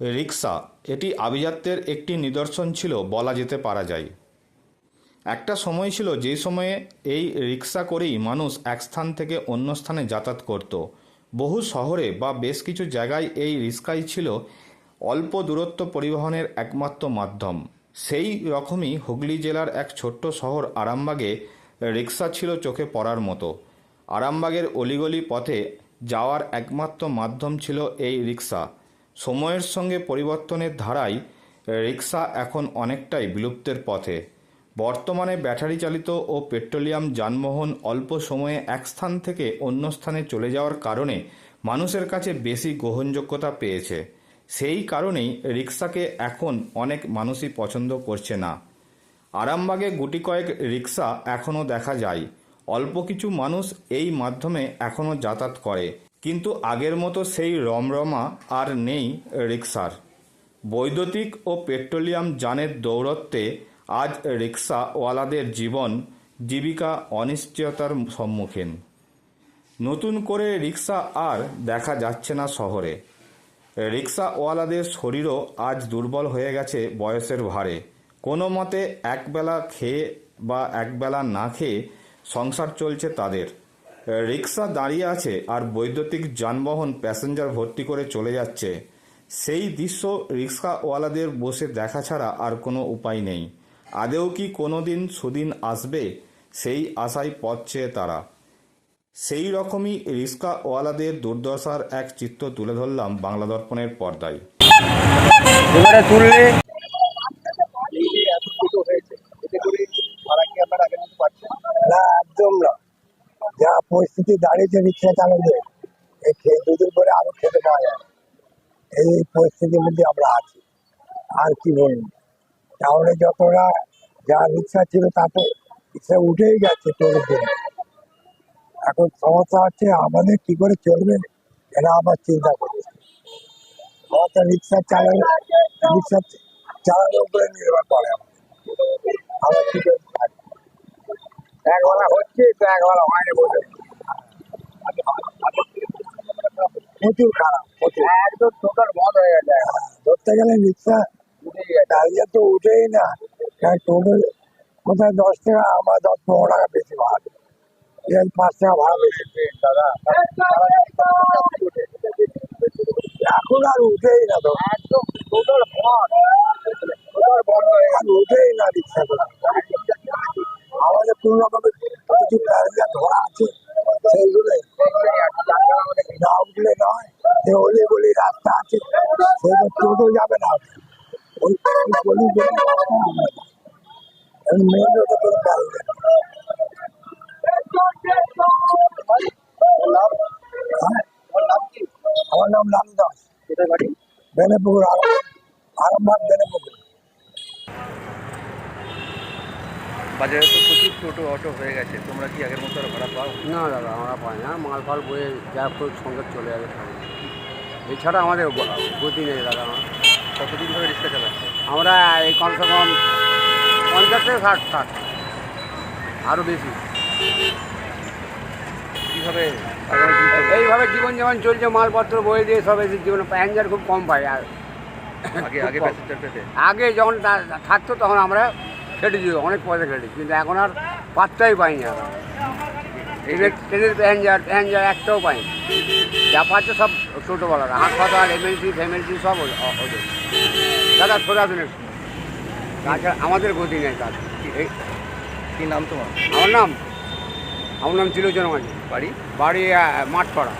রিক্সা এটি আভিজাত্যের একটি নিদর্শন ছিল, বলা যেতে পারা যায়। একটা সময় ছিল, যে সময়ে এই রিক্সা করেই মানুষ এক স্থান থেকে অন্য স্থানে যাতায়াত করত। বহু শহরে বা বেশ কিছু জায়গায় এই রিক্সাই ছিল অল্প দূরত্ব পরিবহনের একমাত্র মাধ্যম। সেই রকমই হুগলি জেলার এক ছোট্ট শহর আরামবাগে রিক্সা ছিল চোখে পড়ার মতো। আরামবাগের অলিগলি পথে যাওয়ার একমাত্র মাধ্যম ছিল এই রিক্সা সময়ের সঙ্গে পরিবর্তনের ধারায় রিক্সা এখন অনেকটাই বিলুপ্তের পথে। বর্তমানে ব্যাটারি চালিত ও পেট্রোলিয়াম যানবাহন অল্প সময়ে এক স্থান থেকে অন্য স্থানে চলে যাওয়ার কারণে মানুষের কাছে বেশি গ্রহণযোগ্যতা পেয়েছে। সেই কারণেই রিক্সাকে এখন অনেক মানুষই পছন্দ করছে না। আরামবাগে গুটি কয়েক রিক্সা এখনও দেখা যায়। অল্প কিছু মানুষ এই মাধ্যমে এখনও যাতায়াত করে। কিন্তু আগের মতো সেই রমরমা আর নেই রিক্সার বৈদ্যুতিক ও পেট্রোলিয়াম যানের দৌরত্বে আজ রিক্সাওয়ালাদের জীবন জীবিকা অনিশ্চয়তার সম্মুখীন। নতুন করে রিক্সা আর দেখা যাচ্ছে না শহরে। রিক্সাওয়ালাদের শরীরও আজ দুর্বল হয়ে গেছে বয়সের ভারে কোনো মতে একবেলা খেয়ে বা একবেলা না খেয়ে সংসার চলছে তাদের। রিক্সা দাঁড়িয়ে আছে আর বৈদ্যুতিক যানবাহন প্যাসেঞ্জার ভর্তি করে চলে যাচ্ছে। সেই দৃশ্য রিক্সাওয়ালাদের বসে দেখা ছাড়া আর কোনো উপায় নেই। আদেও কি কোনো দিন সুদিন আসবে? সেই আশায় পথ চেয়ে তারা। সেই রকমই রিক্সাওয়ালাদের দুর্দশার এক চিত্র তুলে ধরলাম বাংলা দর্পণের পর্দায় তুললে না একদম না যা পরিস্থিতি দাঁড়িয়েছে রিক্সা চালানোর এই খেয়ে দুদিন পরে আরও খেতে পাওয়া যায়। এই পরিস্থিতির মধ্যে আমরা আছি। আর কি বলব? তাহলে যতটা যা রিক্সা ছিল তাতে রিক্সা উঠেই গেছে টোটোর জন্য এখন সমস্যা হচ্ছে আমাদের কি করে চলবে এটা আবার চিন্তা করছে। তো রিক্সা চালানো, রিক্সা চালানোর উপরে নির্ভর করে আমার কি করে হচ্ছে তো একবেলা হয়নি বলে প্রচুর খারাপ প্রচুর। একদম টোটাল বন্ধ হয়ে গেছে ধরতে গেলে রিক্সা দাঁড়িয়ে তো উঠেই না। কারণ টোটো কোথায় দশ টাকা? আমার দশ পনেরো টাকা বেশি ভাড়া। পাঁচ টাকা ভাড়া বেশি। দাদা এখন আর উঠেই না তো। একদম টোটাল বন্ধ। টোটাল বন্ধ হয়ে উঠেই না রিক্সাগুলো আমাদের কোন রকমের যে অলি গলি রাস্তা আছে সেটা টোটো যাবে না। ওই গলি গলি মেন রোডে কোনো আমার নাম লালু দাস বেনেপুকুর আরাম আরামবাগ বেনেপুকুর। বাজারে তো প্রচুর টোটো অটো হয়ে গেছে। তোমরা কি আগের মতো ভাড়া পাও? না দাদা আমরা পাই না। মাল ফাল বয়ে যা সঙ্গে চলে যাবে। এছাড়া আমাদের গতি নেই দাদা আমার। কতদিন ধরে রিক্সা চালাচ্ছে? আমরা এই কমসে কম পঞ্চাশ থেকে ষাট ষাট। আরও বেশি। কীভাবে? এইভাবে জীবন যেমন চলছে মালপত্র বয়ে দিয়ে সব এসে জীবনে প্যাসেঞ্জার খুব কম পাই আর আগে আগে প্যাসেঞ্জার পেতে? আগে যখন থাকতো তখন আমরা খেটে খেটেছি অনেক পয়সা খেটেছি কিন্তু এখন আর পাত্তাই পাই না ট্রেনের প্যাসেঞ্জার প্যাসেঞ্জার একটাও পাই না। যা পাচ্ছে সব টোটোওয়ালারা হাসপাতাল এমএলসি ফেমএলসি সব ওদের। দাদা সোজা দিন তাছাড়া আমাদের গতি নেই তার। কি নাম তোমার? আমার নাম আমার নাম ছিল জনগণ বাড়ি? বাড়ি মাঠপাড়া।